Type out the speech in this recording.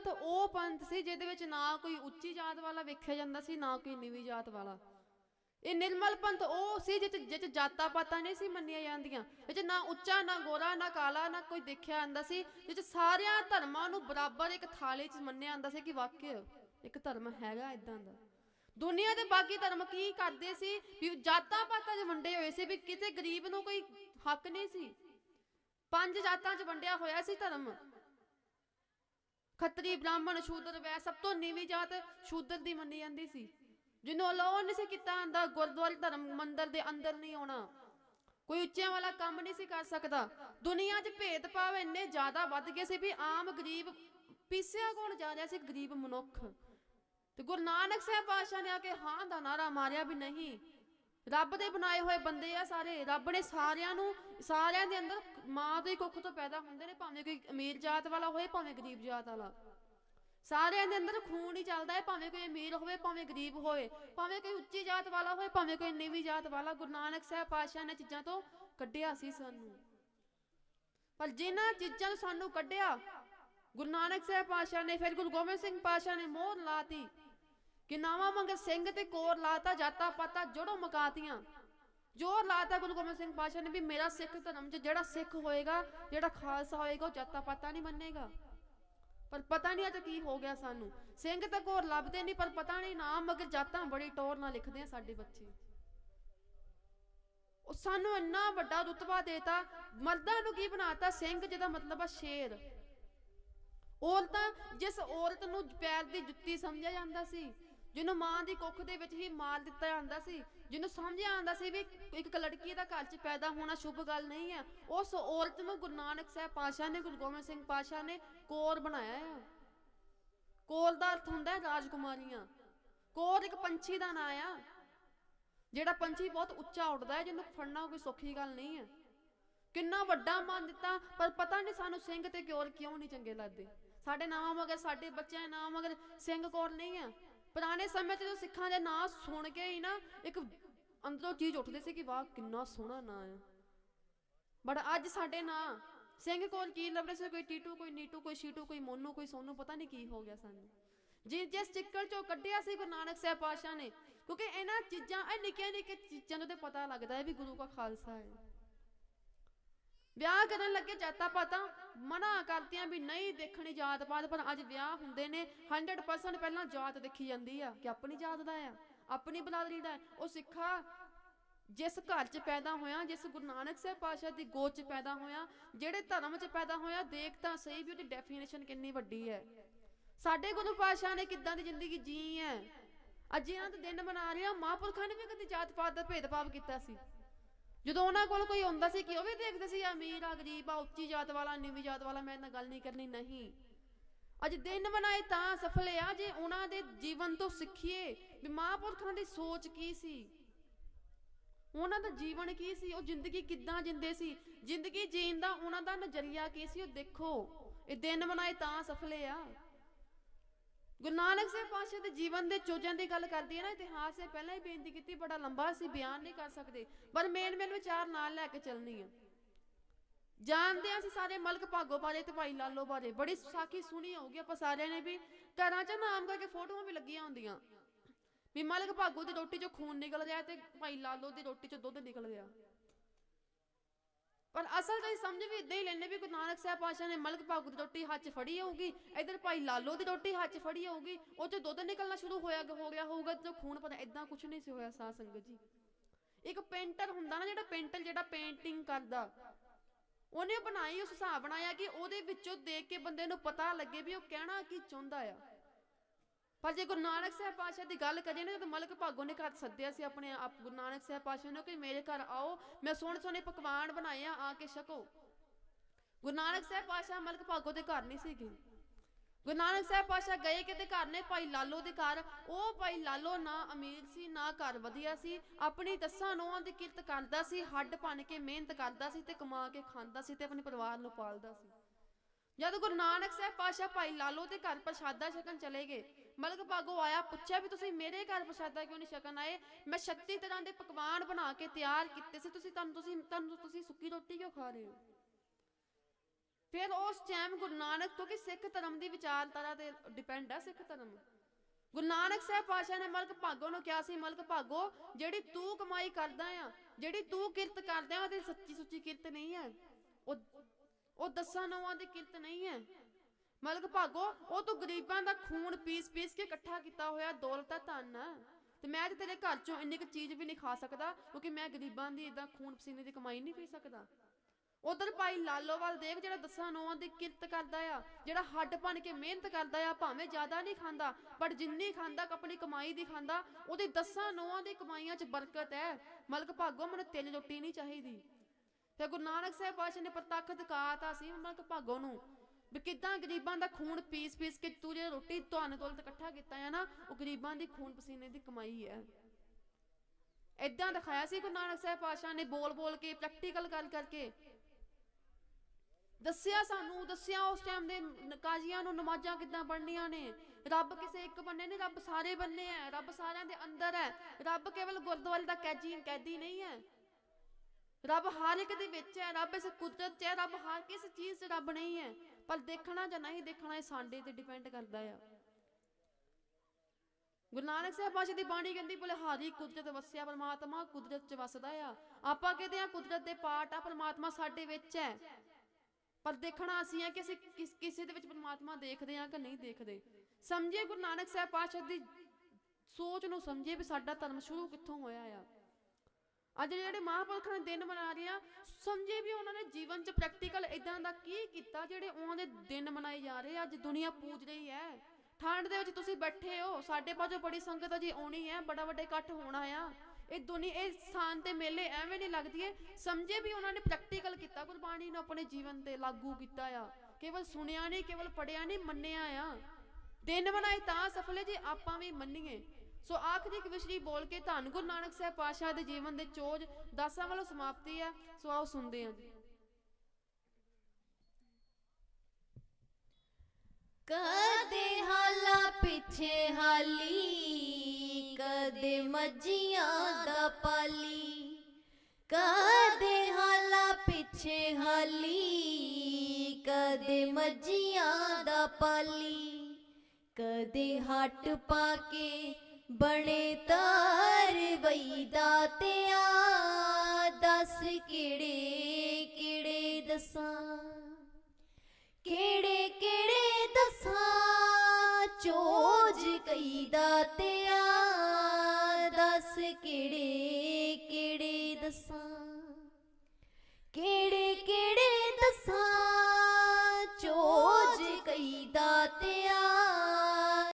ਪੰਥ, ਉਹ ਪੰਥ ਸੀ ਜਿਹਦੇ ਵਿੱਚ ਨਾ ਕੋਈ ਉੱਚੀ ਜਾਤ ਵਾਲਾ ਵੇਖਿਆ ਜਾਂਦਾ ਸੀ, ਨਾ ਕੋਈ ਨੀਵੀਂ ਜਾਤ ਵਾਲਾ। ਇਹ ਨਿਰਮਲ ਪੰਥ ਉਹ ਸੀ ਜਿਹ ਜਿਹ ਜਾਤਾਂ ਪਾਤਾਂ ਨਹੀਂ ਸੀ ਮੰਨੀਆਂ ਜਾਂਦੀਆਂ ਇਹ ਨਾ ਉੱਚਾ, ਨਾ ਗੋਰਾ, ਨਾ ਕਾਲਾ, ਨਾ ਕੋਈ ਦੇਖਿਆ ਜਾਂਦਾ ਸੀ ਜਿਹ ਸਾਰਿਆਂ ਧਰਮਾਂ ਨੂੰ ਬਰਾਬਰ ਇੱਕ ਥਾਲੇ 'ਚ ਮੰਨਿਆ ਜਾਂਦਾ ਸੀ ਕਿ ਵਾਕਿਆ ਇੱਕ ਧਰਮ ਹੈਗਾ ਇਦਾਂ ਦਾ। ਦੁਨੀਆ ਦੇ ਬਾਕੀ ਧਰਮ ਕੀ ਕਰਦੇ ਸੀ ਵੀ ਜਾਤਾਂ ਪਾਤਾਂ 'ਚ ਵੰਡੇ ਹੋਏ ਸੀ ਵੀ ਕਿਸੇ ਗਰੀਬ ਨੂੰ ਕੋਈ ਹੱਕ ਨਹੀਂ ਸੀ। ਪੰਜ ਜਾਤਾਂ 'ਚ ਵੰਡਿਆ ਹੋਇਆ ਸੀ ਧਰਮ। ਖੱਤਰੀ ਬ੍ਰਾਹਮਣ ਸ਼ੂਦਰ ਵੈ, ਸਭ ਤੋਂ ਨੀਵੀਂ ਜਾਤ ਸ਼ੂਦਰ ਦੀ ਮੰਨੀ ਜਾਂਦੀ ਸੀ। ਜਿਹਨੂੰ ਅਲਾਉ ਨਹੀਂ ਸੀ ਕੀਤਾ ਆਂਦਾ ਗੁਰਦੁਆਰੇ ਧਰਮ ਮੰਦਰ ਦੇ ਅੰਦਰ ਨਹੀਂ ਆਉਣਾ। ਕੋਈ ਉੱਚਿਆਂ ਵਾਲਾ ਕੰਮ ਨਹੀਂ ਸੀ ਕਰ ਸਕਦਾ। ਦੁਨੀਆ 'ਚ ਭੇਦਭਾਵ ਇੰਨੇ ਜ਼ਿਆਦਾ ਵੱਧ ਗਏ ਸੀ ਵੀ ਆਮ ਗਰੀਬ ਪੀਸਿਆ ਕੌਣ ਜਾ ਰਿਹਾ ਸੀ? ਗਰੀਬ ਮਨੁੱਖ। ਤੇ ਗੁਰੂ ਨਾਨਕ ਸਾਹਿਬ ਪਾਤਸ਼ਾਹ ਨੇ ਆ ਕੇ ਹਾਂ ਦਾ ਨਾਰਾ ਮਾਰਿਆ ਵੀ ਨਹੀਂ। ਰੱਬ ਦੇ ਬਣਾਏ ਹੋਏ ਬੰਦੇ ਆ ਸਾਰੇ। ਰੱਬ ਨੇ ਸਾਰਿਆਂ ਨੂੰ, ਸਾਰਿਆਂ ਦੇ ਅੰਦਰ ਮਾਂ ਦੇ ਕੁੱਖ ਤੋਂ ਪੈਦਾ ਹੁੰਦੇ ਨੇ, ਭਾਵੇਂ ਕੋਈ ਅਮੀਰ ਜਾਤ ਵਾਲਾ ਹੋਏ, ਭਾਵੇਂ ਗਰੀਬ ਜਾਤ ਵਾਲਾ। ਸਾਰਿਆਂ ਦੇ ਅੰਦਰ ਖੂਨ ਹੀ ਚੱਲਦਾ ਹੈ, ਭਾਵੇਂ ਕੋਈ ਅਮੀਰ ਹੋਵੇ, ਭਾਵੇਂ ਗਰੀਬ ਹੋਵੇ, ਭਾਵੇਂ ਕੋਈ ਉੱਚੀ ਜਾਤ ਵਾਲਾ ਹੋਵੇ ਭਾਵੇਂ ਕੋਈ ਨੀਵੀਂ ਜਾਤ ਵਾਲਾ। ਗੁਰੂ ਨਾਨਕ ਸਾਹਿਬ ਪਾਤਸ਼ਾਹ ਨੇ ਚੀਜ਼ਾਂ ਤੋਂ ਕੱਢਿਆ ਸੀ ਸਾਨੂੰ। ਪਰ ਜਿਨ੍ਹਾਂ ਚੀਜ਼ਾਂ ਤੋਂ ਸਾਨੂੰ ਕੱਢਿਆ, ਗੁਰੂ ਨਾਨਕ ਸਾਹਿਬ ਪਾਤਸ਼ਾਹ ਨੇ, ਫਿਰ ਗੁਰੂ ਗੋਬਿੰਦ ਸਿੰਘ ਪਾਤਸ਼ਾਹ ਨੇ ਮੋਹਰ ਲਾਤੀ। ਕਿ ਨਾਵਾ ਮੰਗ ਸਿੰਘ ਤੇ ਕੋਰ ਲਾਤਾ ਜਾਤਾ ਪਾਤਾ ਜੜੋਂ ਮਕਾਤੀਆਂ। ਜੋਰ ਲਾਤਾ ਗੁਰੂ ਗੋਬਿੰਦ ਸਿੰਘ ਪਾਤਸ਼ਾਹ ਨੇ ਵੀ ਮੇਰਾ ਸਿੱਖ ਧਰਮ 'ਚ ਜਿਹੜਾ ਸਿੱਖ ਹੋਏਗਾ, ਜਿਹੜਾ ਖਾਲਸਾ ਹੋਏਗਾ, ਉਹ ਜਾਤਾ ਪਾਤਾ ਨਹੀਂ ਮੰਨੇਗਾ। ਪਰ ਪਤਾ ਨਹੀਂ ਅੱਜ ਕੀ ਹੋ ਗਿਆ ਸਾਨੂੰ। ਸਿੰਘ ਤਾਂ ਕੋਰ ਲੱਭਦੇ ਨਹੀਂ, ਪਰ ਪਤਾ ਨਹੀਂ ਨਾਮ, ਮਗਰ ਜਾਤਾਂ ਬੜੀ ਟੋਰ ਨਾਲ ਲਿਖਦੇ ਆ ਸਾਡੇ ਬੱਚੇ। ਉਹ ਸਾਨੂੰ ਇੰਨਾ ਵੱਡਾ ਰੁਤਬਾ ਦੇਤਾ, ਮਰਦਾਂ ਨੂੰ ਕੀ ਬਣਾਤਾ? ਸਿੰਘ ਜਿਹਦਾ ਮਤਲਬ ਆ ਸ਼ੇਰ। ਔਰਤਾਂ ਜਿਸ ਔਰਤ ਨੂੰ ਪੈਰ ਦੀ ਜੁੱਤੀ ਸਮਝਿਆ ਜਾਂਦਾ ਸੀ ਜਿਹਨੂੰ ਮਾਂ ਦੀ ਕੁੱਖ ਦੇ ਵਿੱਚ ਹੀ ਮਾਰ ਦਿੱਤਾ ਜਾਂਦਾ ਸੀ, ਜਿਹਨੂੰ ਸਮਝਿਆ ਜਾਂਦਾ ਸੀ ਵੀ ਇੱਕ ਲੜਕੀ ਦਾ ਘਰ 'ਚ ਪੈਦਾ ਹੋਣਾ ਸ਼ੁਭ ਗੱਲ ਨਹੀਂ ਹੈ ਉਸ ਔਰਤ ਨੂੰ ਗੁਰੂ ਨਾਨਕ ਸਾਹਿਬ ਪਾਤਸ਼ਾਹ ਨੇ, ਗੁਰੂ ਗੋਬਿੰਦ ਸਿੰਘ ਪਾਤਸ਼ਾਹ ਨੇ ਕੋਰ ਬਣਾਇਆ ਆ। ਕੋਰ ਦਾ ਅਰਥ ਹੁੰਦਾ ਹੈ ਰਾਜਕੁਮਾਰੀਆਂ। ਕੋਰ ਇੱਕ ਪੰਛੀ ਦਾ ਨਾਂ ਆ, ਜਿਹੜਾ ਪੰਛੀ ਬਹੁਤ ਉੱਚਾ ਉੱਡਦਾ ਹੈ, ਜਿਹਨੂੰ ਫੜਨਾ ਕੋਈ ਸੌਖੀ ਗੱਲ ਨਹੀਂ ਹੈ ਕਿੰਨਾ ਵੱਡਾ ਮੰਨ ਦਿੱਤਾ, ਪਰ ਪਤਾ ਨਹੀਂ ਸਾਨੂੰ ਸਿੰਘ ਤੇ ਕੋਰ ਕਿਉਂ ਨਹੀਂ ਚੰਗੇ ਲੱਗਦੇ। ਸਾਡੇ ਨਾਮ ਮਗਰ ਸਾਡੇ ਬੱਚਿਆਂ ਦੇ ਨਾਮ ਮਗਰ ਸਿੰਘ ਕੋਰ ਨਹੀਂ ਆ। ਪੁਰਾਣੇ ਸਮੇਂ 'ਚ ਜਦੋਂ ਸਿੱਖਾਂ ਦੇ ਨਾਂ ਸੁਣ ਕੇ ਹੀ ਨਾ, ਇੱਕ ਅੰਦਰੋਂ ਚੀਜ਼ ਉੱਠਦੀ ਸੀ ਕਿ ਵਾਹ, ਕਿੰਨਾ ਸੋਹਣਾ ਨਾਂ ਆ। ਬਟ ਅੱਜ ਸਾਡੇ ਨਾਂ, ਸਿੰਘ ਕੋਲ ਕੀ ਲੱਭ ਲੱਭਦੇ ਸੀ? ਕੋਈ ਟੀਟੂ, ਕੋਈ ਨੀਟੂ, ਕੋਈ ਸ਼ੀਟੂ, ਕੋਈ ਮੋਨੂ, ਕੋਈ ਸੋਨੂ, ਪਤਾ ਨਹੀਂ ਕੀ ਹੋ ਗਿਆ ਸਾਨੂੰ। ਜੀ, ਜਿਸ ਚਿੱਕੜ ਚੋਂ ਕੱਢਿਆ ਸੀ ਗੁਰੂ ਨਾਨਕ ਸਾਹਿਬ ਪਾਤਸ਼ਾਹ ਨੇ, ਕਿਉਂਕਿ ਇਹਨਾਂ ਚੀਜ਼ਾਂ, ਇਹ ਨਿੱਕੀਆਂ ਨਿੱਕੀਆਂ ਚੀਜ਼ਾਂ ਤੋਂ ਤੇ ਪਤਾ ਲੱਗਦਾ ਹੈ ਵੀ ਗੁਰੂ ਦਾ ਖਾਲਸਾ ਹੈ। ਵਿਆਹ ਕਰਨ ਲੱਗੇ ਜਾਤਾਂ ਪਾਤਾਂ ਮਨਾ ਕਰਤੀਆਂ ਵੀ ਨਹੀਂ ਦੇਖਣੀ ਜਾਤ ਪਾਤ, ਪਰ ਅੱਜ ਵਿਆਹ ਹੁੰਦੇ ਨੇ 100% ਪਹਿਲਾਂ ਜਾਤ ਦੇਖੀ ਜਾਂਦੀ ਆ ਕਿ ਆਪਣੀ ਜਾਤ ਦਾ ਆ, ਆਪਣੀ ਬਲਾਦਰੀ ਦਾ ਉਹ ਸਿੱਖਾ ਜਿਸ ਘਰ 'ਚ ਪੈਦਾ ਹੋਇਆ, ਜਿਸ ਗੁਰੂ ਨਾਨਕ ਸਾਹਿਬ ਪਾਤਸ਼ਾਹ ਦੀ ਗੋਦ 'ਚ ਪੈਦਾ ਹੋਇਆ, ਜਿਹੜੇ ਧਰਮ 'ਚ ਪੈਦਾ ਹੋਇਆ, ਦੇਖ ਤਾਂ ਸਹੀ ਵੀ ਉਹਦੀ ਡੈਫੀਨੇਸ਼ਨ ਕਿੰਨੀ ਵੱਡੀ ਹੈ। ਸਾਡੇ ਗੁਰੂ ਪਾਤਸ਼ਾਹ ਨੇ ਕਿੱਦਾਂ ਦੀ ਜ਼ਿੰਦਗੀ ਜੀ ਹੈ? ਅੱਜ ਇਹਨਾਂ ਦੇ ਦਿਨ ਮਨਾ ਰਿਹਾ ਆ, ਮਹਾਂਪੁਰਖਾਂ ਨੇ ਵੀ ਕਦੀ ਜਾਤ ਪਾਤ ਦਾ ਭੇਦਭਾਵ ਕੀਤਾ ਸੀ। ਜਦੋਂ ਉਹਨਾਂ ਕੋਲ ਕੋਈ ਆਉਂਦਾ ਸੀ ਕਿ ਉਹ ਵੀ ਦੇਖਦੇ ਸੀ, ਅਮੀਰ ਆ ਗਰੀਬ, ਆ, ਉੱਚੀ ਜਾਤ ਵਾਲਾ, ਨੀਵੀਂ ਜਾਤ ਵਾਲਾ, ਮੈਂ ਇਹਨਾਂ ਗੱਲ ਨਹੀਂ ਕਰਨੀ, ਨਹੀਂ। ਅੱਜ ਦਿਨ ਬਣਾਏ ਤਾਂ ਸਫਲੇ ਆ, ਜੇ ਉਹਨਾਂ ਦੇ ਜੀਵਨ ਤੋਂ ਸਿੱਖੀਏ, ਵੀ ਮਹਾਂਪੁਰਖਾਂ ਦੀ ਸੋਚ ਕੀ ਸੀ? ਉਹਨਾਂ ਦਾ ਜੀਵਨ ਕੀ ਸੀ? ਉਹ ਜ਼ਿੰਦਗੀ ਕਿੱਦਾਂ ਜਿੰਦੇ ਸੀ? ਜ਼ਿੰਦਗੀ ਜੀਣ ਦਾ ਉਹਨਾਂ ਦਾ ਨਜ਼ਰੀਆ ਕੀ ਸੀ? ਉਹ ਦੇਖੋ। ਇਹ ਦਿਨ ਬਣਾਏ ਤਾਂ ਸਫਲੇ ਆ। ਗੁਰੂ ਨਾਨਕ ਸਾਹਿਬ ਪਾਤਸ਼ਾਹ ਦੇ ਜੀਵਨ ਦੇ ਚੋਜਾਂ ਦੀ ਗੱਲ ਕਰਦੀ ਹੈ ਨਾ, ਇਤਿਹਾਸ ਸੇ ਪਹਿਲਾਂ ਹੀ ਬੇਨਤੀ ਕੀਤੀ, ਬੜਾ ਲੰਬਾ ਸੀ ਬਿਆਨ ਨਹੀਂ ਕਰ ਸਕਦੇ, ਪਰ ਮੇਨ ਮੇਨ ਵਿਚਾਰ ਨਾਲ ਲੈ ਕੇ ਚੱਲਣੀ ਆ। ਜਾਣਦੇ ਹਾਂ ਅਸੀਂ ਸਾਰੇ ਮਲਕ ਭਾਗੋ ਬਾਰੇ ਤੇ ਭਾਈ ਲਾਲੋ ਬਾਰੇ ਬੜੀ ਸਾਖੀ ਸੁਣੀ ਹੋਊਗੀ ਆਪਾਂ ਸਾਰਿਆਂ ਨੇ ਵੀ, ਘਰਾਂ 'ਚ ਨਾਮ ਕਰਕੇ ਫੋਟੋਆਂ ਵੀ ਲੱਗੀਆਂ ਹੁੰਦੀਆਂ। ਵੀ ਮਲਕ ਭਾਗੋ ਦੀ ਰੋਟੀ 'ਚੋਂ ਖੂਨ ਨਿਕਲ ਰਿਹਾ ਤੇ ਭਾਈ ਲਾਲੋ ਦੀ ਰੋਟੀ 'ਚੋਂ ਦੁੱਧ ਨਿਕਲ ਰਿਹਾ। ਪਰ ਅਸਲ ਤਾਂ ਸਮਝ ਵੀ ਇਦਾਂ ਹੀ ਲੈਣੇ ਵੀ ਗੁਰੂ ਨਾਨਕ ਸਾਹਿਬ ਪਾਸ਼ਾ ਨੇ ਮਲਕ ਭਾਗੋ ਦੀ ਰੋਟੀ ਹੱਥ ਫੜੀ ਹੋਊਗੀ, ਇਧਰ ਭਾਈ ਲਾਲੋ ਦੀ ਰੋਟੀ ਹੱਥ ਫੜੀ ਹੋਊਗੀ, ਉਹ 'ਚ ਦੁੱਧ ਨਿਕਲਣਾ ਸ਼ੁਰੂ ਹੋਇਆ ਹੋ ਗਿਆ ਹੋਊਗਾ ਤੇ ਖੂਨ ਪਤਾ ਇਦਾਂ ਕੁਝ ਨਹੀਂ ਸੀ ਹੋਇਆ ਸਾਧ ਸੰਗਤ ਜੀ। ਇੱਕ ਪੇਂਟਰ ਹੁੰਦਾ ਨਾ ਜਿਹੜਾ ਪੇਂਟਰ ਜਿਹੜਾ ਪੇਂਟਿੰਗ ਕਰਦਾ, ਉਹਨੇ ਬਣਾਈ, ਉਸ ਹਿਸਾਬ ਬਣਾਇਆ ਕਿ ਉਹਦੇ ਵਿੱਚੋਂ ਦੇਖ ਕੇ ਬੰਦੇ ਨੂੰ ਪਤਾ ਲੱਗੇ ਵੀ ਉਹ ਕਹਿਣਾ ਕੀ ਚਾਹੁੰਦਾ ਆ। ਪਰ ਜੇ ਗੁਰੂ ਨਾਨਕ ਸਾਹਿਬ ਪਾਤਸ਼ਾਹ ਦੀ ਗੱਲ ਕਰੀਏ ਨਾ, ਜਦੋਂ ਮਲਕ ਭਾਗੋ ਨੇ ਘਰ ਸੱਦਿਆ ਸੀ ਆਪਣੇ ਆਪ, ਗੁਰੂ ਨਾਨਕ ਸਾਹਿਬ ਪਾਤਸ਼ਾਹ ਨੇ ਕਿ ਮੇਰੇ ਘਰ ਆਓ, ਮੈਂ ਸੋਹਣੇ ਸੋਹਣੇ ਪਕਵਾਨ ਬਣਾਏ ਆ ਆ ਕੇ ਛਕੋ। ਗੁਰੂ ਨਾਨਕ ਸਾਹਿਬ ਪਾਤਸ਼ਾਹ ਮਲਕ ਭਾਗੋ ਦੇ ਘਰ ਨਹੀਂ ਸੀਗੇ। ਗੁਰੂ ਨਾਨਕ ਸਾਹਿਬ ਪਾਤਸ਼ਾਹ ਗਏ ਕਿਤੇ ਘਰ ਨੇ, ਭਾਈ ਲਾਲੋ ਦੇ ਘਰ। ਉਹ ਭਾਈ ਲਾਲੋ ਨਾ ਅਮੀਰ ਸੀ, ਨਾ ਘਰ ਵਧੀਆ ਸੀ। ਆਪਣੀ ਦਸਾਂ ਨੋਹਾਂ ਦੀ ਕਿਰਤ ਕਰਦਾ ਸੀ, ਹੱਡ ਭੰਨ ਕੇ ਮਿਹਨਤ ਕਰਦਾ ਸੀ ਤੇ ਕਮਾ ਕੇ ਖਾਂਦਾ ਸੀ ਤੇ ਆਪਣੇ ਪਰਿਵਾਰ ਨੂੰ ਪਾਲਦਾ ਸੀ। ਜਦ ਗੁਰੂ ਨਾਨਕ ਸਾਹਿਬ ਪਾਸ਼ਾ ਭਾਈ ਲਾਲੋ ਦੇ ਘਰ ਪ੍ਰਸ਼ਾਦਾ ਛਕਣ ਚਲੇ ਗਏ, ਮਲਕ ਭਾਗੋ ਆਇਆ, ਪੁੱਛਿਆ ਵੀ ਤੁਸੀਂ ਮੇਰੇ ਘਰ ਪ੍ਰਸ਼ਾਦਾ ਕਿਉਂ ਨਹੀਂ ਛਕਣ ਆਏ? ਮੈਂ 36 ਤਰ੍ਹਾਂ ਦੇ ਪਕਵਾਨ ਬਣਾ ਕੇ ਤਿਆਰ ਕੀਤੇ ਸੀ, ਤੁਸੀਂ ਤੁਹਾਨੂੰ ਤੁਸੀਂ ਤੁਹਾਨੂੰ, ਤੁਸੀਂ ਸੁੱਕੀ ਰੋਟੀ ਕਿਉਂ ਖਾ ਰਹੇ ਹੋ? ਫਿਰ ਉਸ ਟਾਈਮ ਗੁਰੂ ਨਾਨਕ, ਕਿਉਂਕਿ ਸਿੱਖ ਧਰਮ ਦੀ ਵਿਚਾਰਧਾਰਾ ਤੇ ਡਿਪੈਂਡ ਹੈ ਸਿੱਖ ਧਰਮ। ਗੁਰੂ ਨਾਨਕ ਸਾਹਿਬ ਪਾਸ਼ਾ ਨੇ ਮਲਕ ਭਾਗੋ ਨੂੰ ਕਿਹਾ ਸੀ, ਮਲਕ ਭਾਗੋ, ਜਿਹੜੀ ਤੂੰ ਕਮਾਈ ਕਰਦਾ ਆ, ਜਿਹੜੀ ਤੂੰ ਕਿਰਤ ਕਰਦਾ ਆ, ਉਹਦੀ ਸੱਚੀ ਸੁੱਚੀ ਕਿਰਤ ਨਹੀਂ ਹੈ ਉਹ ਉਹ ਦਸਾਂ ਨੌਵਾਂ ਦੀ ਕਿਰਤ ਨਹੀਂ ਹੈ। ਮਲਕ ਭਾਗੋ, ਉਹ ਤੂੰ ਗਰੀਬਾਂ ਦਾ ਖੂਨ ਪੀਸ ਪੀਸ ਕੇ ਇਕੱਠਾ ਕੀਤਾ ਹੋਇਆ ਦੌਲਤ ਹੈ ਧਨ। ਹੈ ਤੇ ਮੈਂ ਤੇ ਤੇਰੇ ਘਰ ਚੋਂ ਇੰਨੀ ਕੁ ਚੀਜ਼ ਵੀ ਨਹੀਂ ਖਾ ਸਕਦਾ, ਕਿਉਂਕਿ ਮੈਂ ਗਰੀਬਾਂ ਦੀ ਇਦਾਂ ਖੂਨ ਪਸੀਨੇ ਦੀ ਕਮਾਈ ਨਹੀਂ ਪੀ ਸਕਦਾ। ਉਧਰ ਭਾਈ ਲਾਲੋਵਾਲ ਦੇਖ ਜਿਹੜਾ ਦਸਾਂ ਨੌਵਾਂ ਦੀ ਕਿਰਤ ਕਰਦਾ ਆ, ਜਿਹੜਾ ਹੱਡ ਭੰਨ ਕੇ ਮਿਹਨਤ ਕਰਦਾ ਆ, ਭਾਵੇਂ ਜ਼ਿਆਦਾ ਨਹੀਂ ਖਾਂਦਾ, ਪਰ ਜਿੰਨੀ ਖਾਂਦਾ, ਆਪਣੀ ਕਮਾਈ ਦੀ ਖਾਂਦਾ, ਉਹਦੀ ਦਸਾਂ ਨੌਵਾਂ ਦੀ ਕਮਾਈਆਂ 'ਚ ਬਰਕਤ ਹੈ। ਮਲਕ ਭਾਗੋ, ਮੈਨੂੰ ਤਿੰਨ ਰੋਟੀ ਨਹੀਂ ਚਾਹੀਦੀ। ਤੇ ਗੁਰੂ ਨਾਨਕ ਸਾਹਿਬ ਪਾਤਸ਼ਾਹ ਨੇ ਪ੍ਰਤੱਖ ਦਿਖਾਤਾ ਸੀ ਮਲਕ ਭਾਗੋ ਨੂੰ, ਵੀ ਕਿਦਾਂ ਗਰੀਬਾਂ ਦਾ ਖੂਨ ਪੀਸ ਪੀਸ ਕੇ ਤੂੰ ਜੇ ਰੋਟੀ ਤੁਹਾਨੂੰ ਦੌਲਤ ਇਕੱਠਾ ਕੀਤਾ ਹੈ ਨਾ, ਉਹ ਗਰੀਬਾਂ ਦੀ ਖੂਨ ਪਸੀਨੇ ਦੀ ਕਮਾਈ ਹੈ ਇਦਾਂ ਦਿਖਾਇਆ ਸੀ ਗੁਰੂ ਨਾਨਕ ਸਾਹਿਬ ਪਾਤਸ਼ਾਹ ਨੇ ਬੋਲ ਬੋਲ ਕੇ ਪ੍ਰੈਕਟੀਕਲ ਕਰ ਕਰਕੇ। ਦੱਸਿਆ ਸਾਨੂੰ, ਦੱਸਿਆ ਉਸ ਟਾਈਮ ਦੇ ਕਾਜ਼ੀਆਂ ਨੂੰ ਨਮਾਜ਼ਾਂ ਕਿੱਦਾਂ ਪੜ੍ਹਨੀਆਂ ਨੇ। ਰੱਬ ਕਿਸੇ ਇੱਕ ਬੰਨੇ ਨਹੀਂ, ਰੱਬ ਸਾਰੇ ਬੰਨੇ ਹੈ ਰੱਬ ਸਾਰਿਆਂ ਦੇ ਅੰਦਰ ਹੈ ਰੱਬ ਕੇਵਲ ਗੁਰਦੁਆਰੇ ਦਾ ਕੈਦੀ ਕੈਦੀ ਨਹੀਂ ਹੈ ਰੱਬ ਹਰ ਇੱਕ ਦੇ ਵਿੱਚ ਹੈ, ਰੱਬ ਇਸ ਕੁਦਰਤ 'ਚ ਹੈ, ਰੱਬ ਹਰ ਕਿਸ ਚੀਜ਼ 'ਚ ਰੱਬ ਨਹੀਂ ਹੈ, ਪਰ ਦੇਖਣਾ ਜਾਂ ਨਹੀਂ ਦੇਖਣਾ ਇਹ ਸਾਡੇ ਤੇ ਡਿਪੈਂਡ ਕਰਦਾ ਆ। ਗੁਰੂ ਨਾਨਕ ਸਾਹਿਬ ਪਾਸ਼ਾ ਦੀ ਬਾਣੀ ਕਹਿੰਦੀ ਬੋਲੇ ਹਾਰੀ ਕੁਦਰਤ ਵਸਿਆ, ਪਰਮਾਤਮਾ ਕੁਦਰਤ 'ਚ ਵਸਦਾ ਆ। ਆਪਾਂ ਕਹਿੰਦੇ ਆ? ਕੁਦਰਤ ਦੇ ਪਾਰਟ ਆ, ਪਰਮਾਤਮਾ ਸਾਡੇ ਵਿੱਚ ਹੈ। ਪਰ ਦੇਖਣਾ ਅਸੀਂ ਆ ਕਿ ਅਸੀਂ ਕਿਸੇ ਦੇ ਵਿੱਚ ਪਰਮਾਤਮਾ ਦੇਖਦੇ ਹਾਂ ਕਿ ਨਹੀਂ ਦੇਖਦੇ। ਸਮਝੇ ਗੁਰੂ ਨਾਨਕ ਸਾਹਿਬ ਪਾਤਸ਼ਾਹ ਦੀ ਸੋਚ ਨੂੰ ਸਮਝੇ ਵੀ ਸਾਡਾ ਧਰਮ ਸ਼ੁਰੂ ਕਿੱਥੋਂ ਹੋਇਆ ਆ। ਅੱਜ ਜਿਹੜੇ ਮਹਾਂਪੁਰਖਾਂ ਨੇ ਦਿਨ ਮਨਾ ਰਹੇ ਆ, ਸਮਝੇ ਵੀ ਉਹਨਾਂ ਨੇ ਜੀਵਨ 'ਚ ਪ੍ਰੈਕਟੀਕਲ ਇਦਾਂ ਦਾ ਕੀ ਕੀਤਾ ਜਿਹੜੇ ਉਹਨਾਂ ਦੇ ਦਿਨ ਮਨਾਏ ਜਾ ਰਹੇ ਆ, ਅੱਜ ਦੁਨੀਆ ਪੂਜ ਰਹੀ ਹੈ। ਠੰਡ ਦੇ ਵਿੱਚ ਤੁਸੀਂ ਬੈਠੇ ਹੋ, ਸਾਡੇ ਪਾਸੋਂ ਬੜੀ ਸੰਗਤ ਅਜੀ ਆਉਣੀ ਹੈ, ਬੜਾ ਵੱਡਾ ਇਕੱਠ ਹੋਣਾ ਆ। ਇਹ ਦੁਨੀਆ ਇਹ ਸਥਾਨ ਤੇ ਮੇਲੇ ਐਵੇਂ ਨਹੀਂ ਲੱਗਦੀ ਏ ਸਮਝੇ ਵੀ ਉਹਨਾਂ ਨੇ ਪ੍ਰੈਕਟੀਕਲ ਕੀਤਾ, ਗੁਰਬਾਣੀ ਨੂੰ ਆਪਣੇ ਜੀਵਨ ਤੇ ਲਾਗੂ ਕੀਤਾ ਆ। ਕੇਵਲ ਸੁਣਿਆ ਨਹੀਂ, ਕੇਵਲ ਪੜਿਆ ਨਹੀਂ, ਮੰਨਿਆ ਆ। ਦਿਨ ਬਣਾਏ ਤਾਂ ਸਫਲ ਹੈ ਜੇ ਆਪਾਂ ਵੀ ਮੰਨੀਏ। ਸੋ ਆਖਰੀ ਕਵਿਸ਼ਰੀ ਬੋਲ ਕੇ ਧੰਨ ਗੁਰੂ ਨਾਨਕ ਸਾਹਿਬ ਪਾਤਸ਼ਾਹ ਦੇ ਜੀਵਨ ਦੇ ਚੋਜ ਦਾਸਾਂ ਵੱਲੋਂ ਸਮਾਪਤੀ ਹੈ ਸੋ ਆਓ ਸੁਣਦੇ ਹਾਂ ਕਦੇ ਹਾਲਾ ਪਿੱਛੇ ਹਾਲੀ, ਕਦੇ ਮੱਜੀਆਂ ਦਾ ਪਾਲੀ। ਕਦੇ ਹਾਲਾ ਪਿੱਛੇ ਹਾਲੀ, ਕਦੇ ਮੱਜੀਆਂ ਦਾ ਪਾਲੀ। ਕਦੇ ਹੱਟ ਪਾ ਕੇ ਬਣੇ ਤਾਰ ਬਈ ਦਾਤਿਆ, ਦੱਸ ਕਿਹੜੇ ਕਿਹੜੇ ਦਸਾਂ? ਕਿਹੜੇ ਕਿਹੜੇ ਦਸਾਂ? ਚੋਜ ਕਈ ਦਾਤਿਆ, ਦੱਸ ਕਿਹੜੇ ਕਿਹੜੇ ਦਸਾਂ? ਕਿਹੜੇ ਕਿਹੜੇ ਦਸਾਂ?